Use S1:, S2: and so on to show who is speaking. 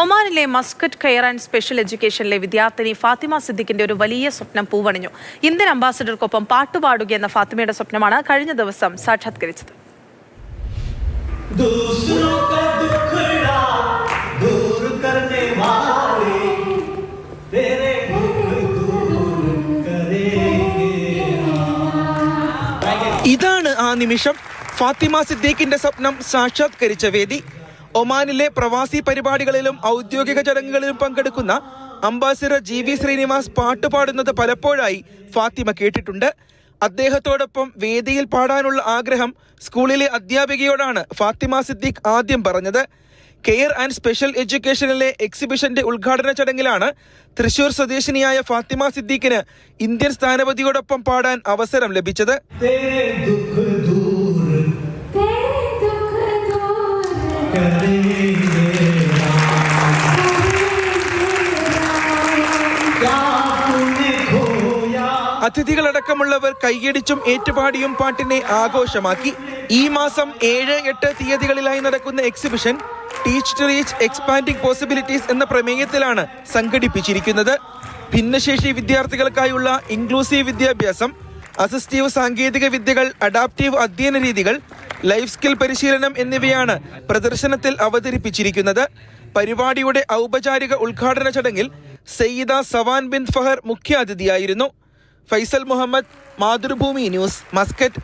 S1: ഒമാനിലെ Muscat care and special എഡ്യൂക്കേഷനിലെ വിദ്യാർത്ഥിനി ഫാത്തിമ സിദ്ദിഖിന്റെ ഒരു വലിയ സ്വപ്നം പൂവണിഞ്ഞു. ഇന്ത്യൻ അംബാസിഡർക്കൊപ്പം പാട്ടുപാടുക എന്ന ഫാത്തിമയുടെ സ്വപ്നമാണ് കഴിഞ്ഞ ദിവസം സാക്ഷാത്കരിച്ചത്.
S2: ഇതാണ് ആ നിമിഷം ഫാത്തിമ സിദ്ദീഖിന്റെ സ്വപ്നം സാക്ഷാത്കരിച്ച വേദി. ഒമാനിലെ പ്രവാസി പരിപാടികളിലും ഔദ്യോഗിക ചടങ്ങുകളിലും പങ്കെടുക്കുന്ന അംബാസിഡർ ജി വി ശ്രീനിവാസ് പാട്ട് പാടുന്നത് പലപ്പോഴായി ഫാത്തിമ കേട്ടിട്ടുണ്ട്. അദ്ദേഹത്തോടൊപ്പം വേദിയിൽ പാടാനുള്ള ആഗ്രഹം സ്കൂളിലെ അധ്യാപികയോടാണ് ഫാത്തിമ സിദ്ദീഖ് ആദ്യം പറഞ്ഞത്. കെയർ ആൻഡ് സ്പെഷ്യൽ എഡ്യൂക്കേഷനിലെ എക്സിബിഷന്റെ ഉദ്ഘാടന ചടങ്ങിലാണ് തൃശൂർ സ്വദേശിനിയായ ഫാത്തിമ സിദ്ദീഖിന് ഇന്ത്യൻ സ്ഥാനപതിയോടൊപ്പം പാടാൻ അവസരം ലഭിച്ചത്. അതിഥികളടക്കമുള്ളവർ കൈയടിച്ചും ഏറ്റുപാടിയും പാട്ടിനെ ആഘോഷമാക്കി. ഈ മാസം ഏഴ് എട്ട് തീയതികളിലായി നടക്കുന്ന exhibition teach to reach expanding possibilities എന്ന പ്രമേയത്തിലാണ് സംഘടിപ്പിച്ചിരിക്കുന്നത്. ഭിന്നശേഷി വിദ്യാർത്ഥികൾക്കായുള്ള ഇൻക്ലൂസീവ് വിദ്യാഭ്യാസം അസിസ്റ്റീവ് സാങ്കേതിക വിദ്യകൾ അഡാപ്റ്റീവ് അധ്യയന രീതികൾ ലൈഫ് സ്കിൽ പരിശീലനം എന്നിവയാണ് പ്രദർശനത്തിൽ അവതരിപ്പിച്ചിരിക്കുന്നത്. പരിപാടിയുടെ ഔപചാരിക ഉദ്ഘാടന ചടങ്ങിൽ Sayyida Sawan bin Fahar മുഖ്യാതിഥിയായിരുന്നു. Faisal Muhammad Mathrubhumi news Muscat